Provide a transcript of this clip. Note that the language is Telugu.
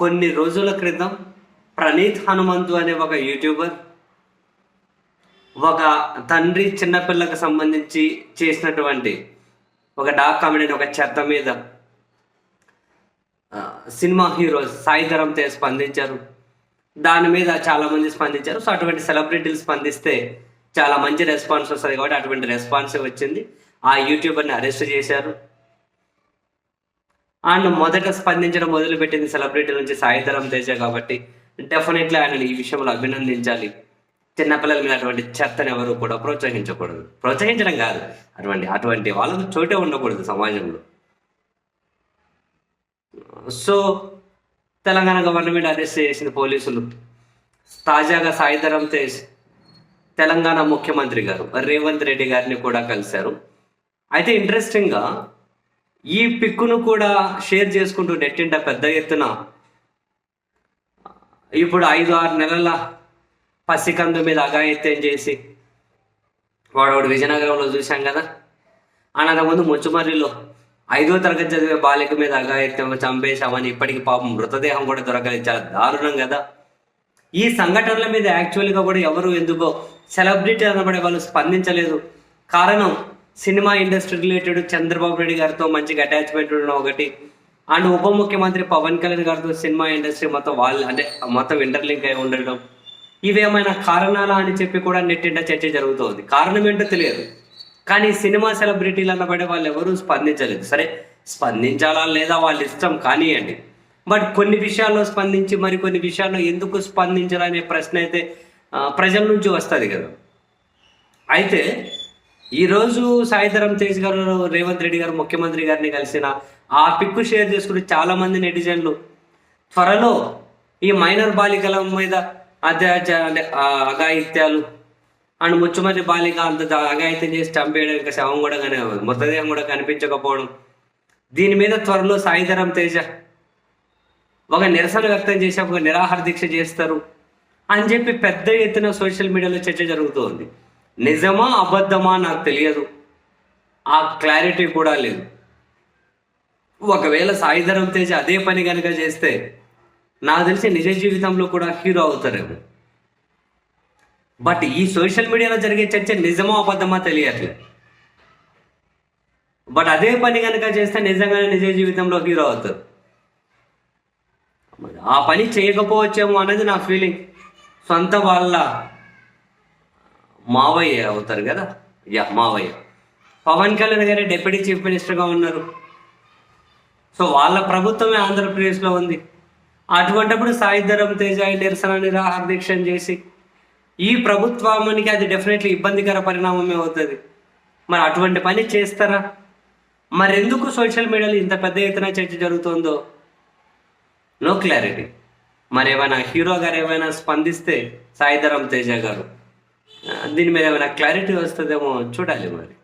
కొన్ని రోజుల క్రితం ప్రణీత్ హనుమంతు అనే ఒక యూట్యూబర్ ఒక తండ్రి చిన్నపిల్లకు సంబంధించి చేసినటువంటి ఒక డాక్ కామెడీ ఒక చెత్త మీద సినిమా హీరో సాయిధరం తేజ్ స్పందించారు. దాని మీద చాలా మంది స్పందించారు. సో అటువంటి సెలబ్రిటీలు స్పందిస్తే చాలా మంచి రెస్పాన్స్ వస్తుంది కాబట్టి అటువంటి రెస్పాన్స్ వచ్చింది. ఆ యూట్యూబర్ని అరెస్ట్ చేశారు. ఆయన మొదట స్పందించడం మొదలుపెట్టింది సెలబ్రిటీ నుంచి సాయిధరం తేజ కాబట్టి. డెఫినెట్లీ ఆయన ఈ విషయంలో అభినందించాలి. చిన్నపిల్లల మీద అటువంటి చెత్తని ఎవరు కూడా ప్రోత్సహించకూడదు. ప్రోత్సహించడం కాదు. అటువంటి అటువంటి వాళ్ళకు చోటే ఉండకూడదు సమాజంలో. సో తెలంగాణ గవర్నమెంట్ అరెస్ట్ చేసిన పోలీసులు. తాజాగా సాయిధరం తేజ్ తెలంగాణ ముఖ్యమంత్రి గారు రేవంత్ రెడ్డి గారిని కూడా కలిశారు. అయితే ఇంట్రెస్టింగ్గా ఈ పిక్కును కూడా షేర్ చేసుకుంటూ నెట్టింట పెద్ద ఎత్తున. ఇప్పుడు ఐదు ఆరు నెలల పసికందు మీద అఘాయిత్యం చేసి వాడు వాడు విజయనగరంలో చూశాం కదా. అనంత ముందు ముచ్చుమర్రిలో ఐదో తరగతి చదివే బాలిక మీద అఘాయిత్యం చంపేశామని ఇప్పటికి పాపం మృతదేహం కూడా దొరకలేదు. చాలా దారుణం కదా. ఈ సంఘటనల మీద యాక్చువల్గా కూడా ఎవరు ఎందుకో సెలబ్రిటీ అనబడే వాళ్ళు స్పందించలేదు. కారణం cinema industry related Chandrababu Naidu గారితో మంచిగా అటాచ్మెంట్ ఉండడం ఒకటి. అండ్ ఉప ముఖ్యమంత్రి పవన్ కళ్యాణ్ గారితో సినిమా ఇండస్ట్రీ మొత్తం వాళ్ళు అంటే మొత్తం ఇంటర్లింక్ అయి ఉండడం. ఇవేమైనా కారణాలా అని చెప్పి కూడా నెట్టింట చర్చ జరుగుతోంది. కారణం ఏంటో తెలియదు. కానీ సినిమా సెలబ్రిటీలు అన్నబడే వాళ్ళు ఎవరూ స్పందించలేదు. సరే స్పందించాలా లేదా వాళ్ళ ఇష్టం కానివ్వండి బట్ కొన్ని విషయాల్లో స్పందించి మరి కొన్ని విషయాల్లో ఎందుకు స్పందించాలనే ప్రశ్న అయితే ప్రజల నుంచి వస్తుంది కదా. అయితే ఈరోజు సాయిధరం తేజ్ గారు రేవంత్ రెడ్డి గారు ముఖ్యమంత్రి గారిని కలిసిన ఆ పిక్కు షేర్ చేసుకుని చాలా మంది నెటిజన్లు త్వరలో ఈ మైనర్ బాలికల మీద అత్యాచ అంటే అఘాయిత్యాలు అండ్ ముచ్చుమతి బాలిక అంత అఘాయిత్యం చేసి చంపేయడం ఇంకా శవం కూడా కానీ మృతదేహం కూడా కనిపించకపోవడం. దీని మీద త్వరలో సాయిధరం తేజ ఒక నిరసన వ్యక్తం చేసి ఒక నిరాహార దీక్ష చేస్తారు అని చెప్పి పెద్ద ఎత్తున సోషల్ మీడియాలో చర్చ జరుగుతోంది. నిజమా అబద్ధమా నాకు తెలియదు. ఆ క్లారిటీ కూడా లేదు. ఒకవేళ సాయిధరం తేజ అదే పని కనుక చేస్తే నాకు తెలిసి నిజ జీవితంలో కూడా హీరో అవుతారేమో. బట్ ఈ సోషల్ మీడియాలో జరిగే చర్చ నిజమా అబద్ధమా తెలియట్లేదు. బట్ అదే పని కనుక చేస్తే నిజంగానే నిజ జీవితంలో హీరో అవుతారు. ఆ పని చేయకపోవచ్చేమో అనేది నా ఫీలింగ్. సొంత వాళ్ళ మావయ్య అవుతారు కదా? యా మావయ్య. పవన్ కళ్యాణ్ గారే డిప్యూటీ చీఫ్ మినిస్టర్గా ఉన్నారు. సో వాళ్ళ ప్రభుత్వమే ఆంధ్రప్రదేశ్లో ఉంది. అటువంటిప్పుడు సాయిధరం తేజ నిరసనాన్ని నిరసన నిరాహార దీక్షను చేసి ఈ ప్రభుత్వానికి అది డెఫినెట్లీ ఇబ్బందికర పరిణామమే అవుతుంది. మరి అటువంటి పని చేస్తారా? మరి ఎందుకు సోషల్ మీడియాలో ఇంత పెద్ద ఎత్తున చర్చ జరుగుతుందో? నో క్లారిటీ మరి ఏమైనా హీరో గారు ఏమైనా స్పందిస్తే సాయిధరం తేజ గారు దీని మీద ఏమైనా క్లారిటీ వస్తుందేమో చూడాలి మరి.